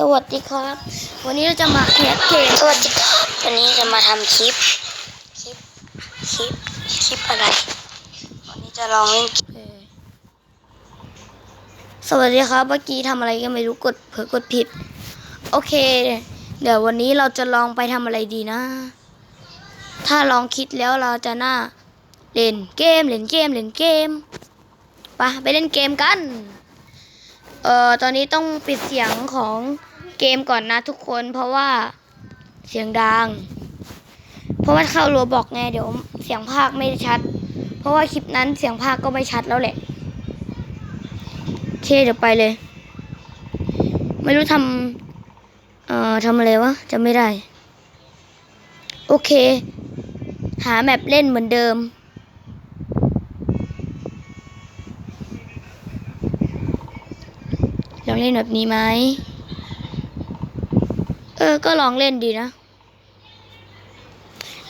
สวัสดีครับ วันนี้เราจะมาแคสเกมสวัสดีครับ วันนี้จะมาทำคลิป คลิป คลิป คลิปอะไร วันนี้จะลองเล่นเออสวัสดีครับ เมื่อกี้ทำอะไรก็ไม่รู้กดเผลอกดผิด โอเค เดี๋ยววันนี้เราจะลองไปทำอะไรดีนะ ถ้าลองคิดแล้วเราจะน่าเล่นเกม เล่นเกม เล่นเกม ไปะไปเล่นเกมกัน เอ่อตอนนี้ต้องปิดเสียงของเกมก่อนนะทุกคน เพราะว่าเสียงดัง เพราะว่าเข้ารัวบอกไงเดี๋ยว เสียงภาคไม่ชัด เพราะว่าคลิปนั้นเสียงภาคก็ไม่ชัดแล้วแหละโอเคเดี๋ยวไปเลย ไม่รู้ทำเอ่อทำอะไรวะจำไม่ได้ โอเค หาแมปเล่นเหมือนเดิม องเล่นแบบนี้ไหม เออ ก็ลองเล่นดีนะ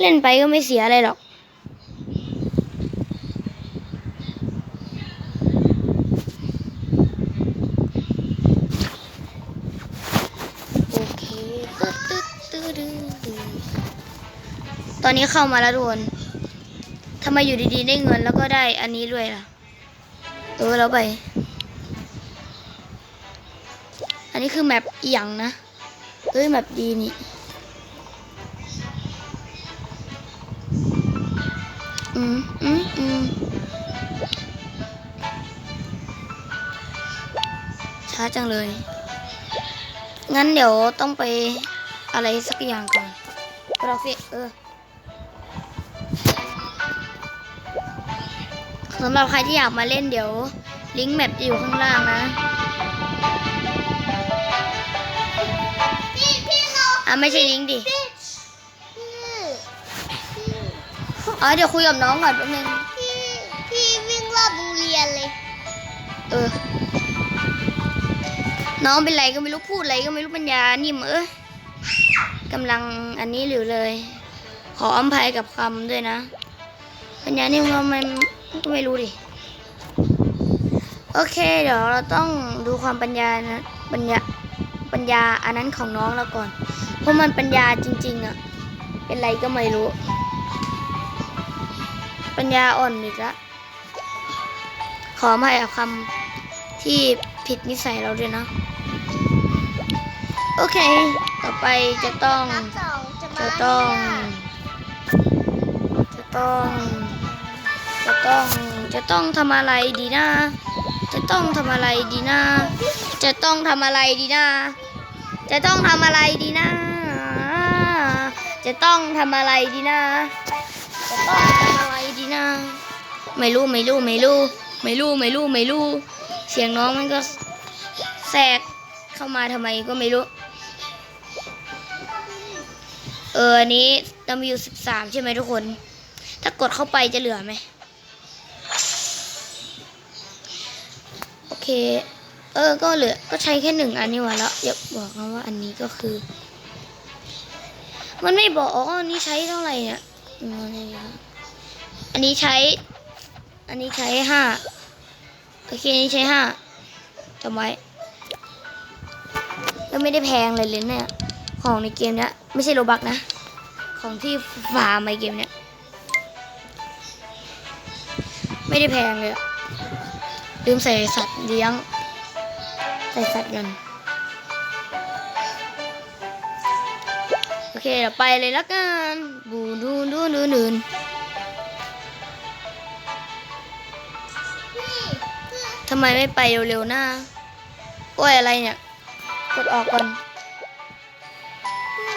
เล่นไปก็ไม่เสียอะไรหรอก โอเคตึ๊ดตึ๊ดตึ๊ดตึ๊ดตอนนี้เข้ามาแล้วทุกคนทำไมอยู่ดีๆได้เงินแล้วก็ได้อันนี้ด้วยล่ะ เออ แล้วไป อันนี้คือแมปอียงนะเอ้ยแมปดีนี่อืมอืมอืมช้าจังเลย งั้นเดี๋ยวต้องไปอะไรสักอย่างก่อนกราฟิกเออสำหรับใครที่อยากมาเล่นเดี๋ยว ลิงก์แมปจะอยู่ข้างล่างนะ อะไม่ใช่ลิงก์ดิพี่อ๋อเดี๋ยวคุยกับน้องก่อนแป๊บนึงพี่พี่วิ่งรอบโรงเรียนเลย เออ น้องเป็นไรก็ไม่รู้พูดอะไรก็ไม่รู้ปัญญานิ่มเอ้ยกำลังอันนี้อยู่เลย ขออภัยกับคำด้วยนะปัญญานิ่มก็ไม่ก็ไม่รู้ดิโอเค เดี๋ยวเราต้องดูความปัญญานะปัญญาปัญญาอันนั้นของน้องเราก่อน เพราะมันปัญญาจริง ๆอะเป็นไรก็ไม่รู้ ปัญญาอ่อนอีกล้วขออภัยกับคำที่ผิดนิสัยเราด้วยนะ โอเค ต่อไปจะต้องจะมาจะต้อง จะต้อง จะต้อง จะต้องทำอะไรดีนะ จะต้องทำอะไรดีนะ จะต้องทำอะไรดีนะ จะต้องทำอะไรดีนะ จะต้องทำอะไรดีนะ จะต้องทำอะไรดีนะ ไม่รู้ไม่รู้ไม่รู้ไม่รู้ไม่รู้ไม่รู้ เสียงน้องมันก็แทรกเข้ามาทำไมก็ไม่รู้ เอออันนี้เรามีอยู่สิบสามใช่ไหมทุกคน ถ้ากดเข้าไปจะเหลือไหม โอเค เออ ก็เหลือ ก็ใช้แค่หนึ่งอันนี่หว่าแล้วอย่าบอกนะว่าอันนี้ก็คือ มันไม่บอกอ๋ออันนี้ใช้เท่าไหร่เนี่ยอันนี้ใช้ อันนี้ใช้ห้าโอเคอันนี้ใช้ห้าจำไว้แล้วไม่ได้แพงเลยเลยเนี่ย ของในเกมเนี้ยไม่ใช่โลบักนะ ของที่ฟาร์มในเกมเนี้ยไม่ได้แพงเลยลืมใส่สัตว์เลี้ยง ใส่สัตว์กัน เคเดี๋ยวไปเลยละกันบูดูดูดูดูนทำไมไม่ไปเร็วๆหน้าโอ้ยอะไรเนี่ย กดออกก่อน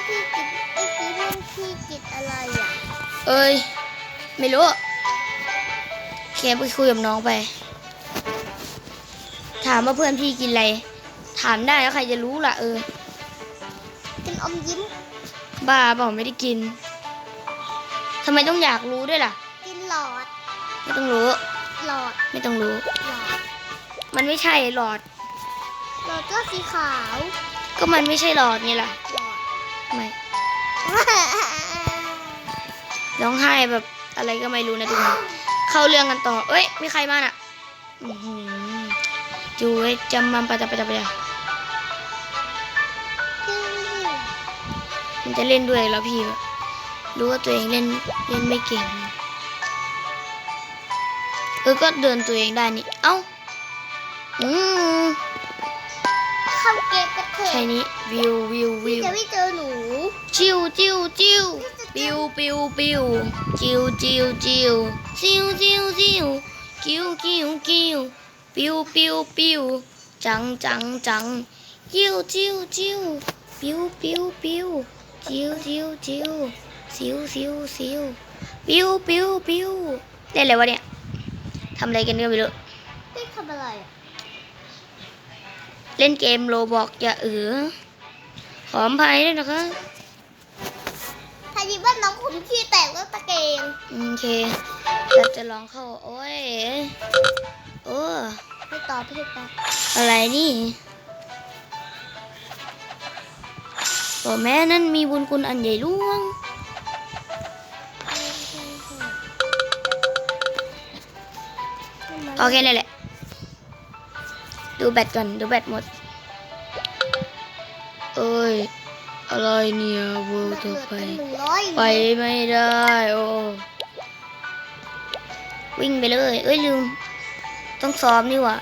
พี่กิจเมื่อกี้มันพี่กิจอะไรอะ เอ้ย ไม่รู้เคไปคุยกับน้องไป ถามว่าเพื่อนพี่กินอะไร ถามได้แล้วใครจะรู้ล่ะเออกินอมยิ้ม บ้าเปล่าไม่ได้กินทำไมต้องอยากรู้ด้วยล่ะ กินหลอด ไม่ต้องรู้ หลอด ไม่ต้องรู้ หลอด มันไม่ใช่หลอด หลอดก็สีขาว ก็มันไม่ใช่หลอดไงล่ะ หลอด ไม่ ร้องไห้แบบอะไรก็ไม่รู้นะทุกคนเข้าเรื่องกันต่อ เอ้ย มีใครมาน่ะอื้อหือจูไว้จำมันไปะจะไปะจะไปะจะ มันจะเล่นด้วยแล้วพี่แบบรู้ว่าตัวเองเล่นเล่นไม่เก่ง เออก็เดินตัวเองได้นี่ เอ้า อืมเข้าเกมกันเถอะใช่นี้วิววิววิวจะไม่เจอหนู จิ้วจิ้วจิ้วปิวปิวปิวจิ้วจิ้วจิ้วจิ้วจิ้วจิ้วกิ้วกิ้วกิ้วปิวปิวปิวจังจังจังจิ้วจิ้วจิ้วปิวปิวปิว จิ้วจิ้วจิ้วซิวซิวซิวปิวปิวปิวเล่นอะไรวะเนี่ยทำอะไรกันก็ไม่รู้ไม่ทำอะไรอะเล่นเกมโลบอกอย่าเออขออภัยด้วยนะคะถ้ายิบว่าน้องผมขี้แตกแล้วตะเกงโอเคเราจะลองเข้า โอ้ยโอ้ไม่ตอบไม่ตอบอะไรนี่ โอ้แม่นั่นมีบุญคุณอันใหญ่หลวง โอเคนี่นแหละ ดูแบตก่อน ดูแบตหมด เอ้ย อะไรเนี่ยเวิร์ต่อไป ไปไม่ได้ โอ้ วิ่งไปเลย เอ้ยลืม ต้องซ้อมนี่หว่า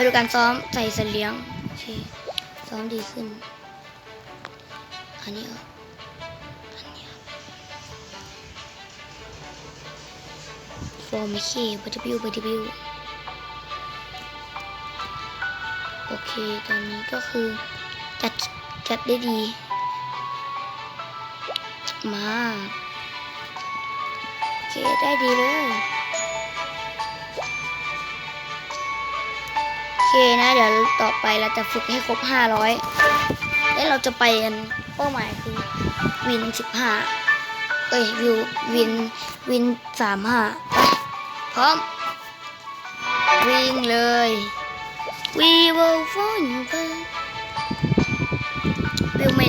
มาดูการซ้อมใส่เสลียงโอเคซ้อมดีขึ้น อันนี้อันนี้ฟอร์มไม่ขี้บัตบิวบัตบิวโอเค ตอนนี้ก็คือ จัด จัดได้ดี มาโอเค ได้ดีเลย ต่อไปเราจะฝึกให้ครบ 500 และเราจะไปกันเป้าหมายคือวิน 15 เอ้ยวิววินวิน 35 ไปพร้อม วิ่งเลย We will find you วิวไม่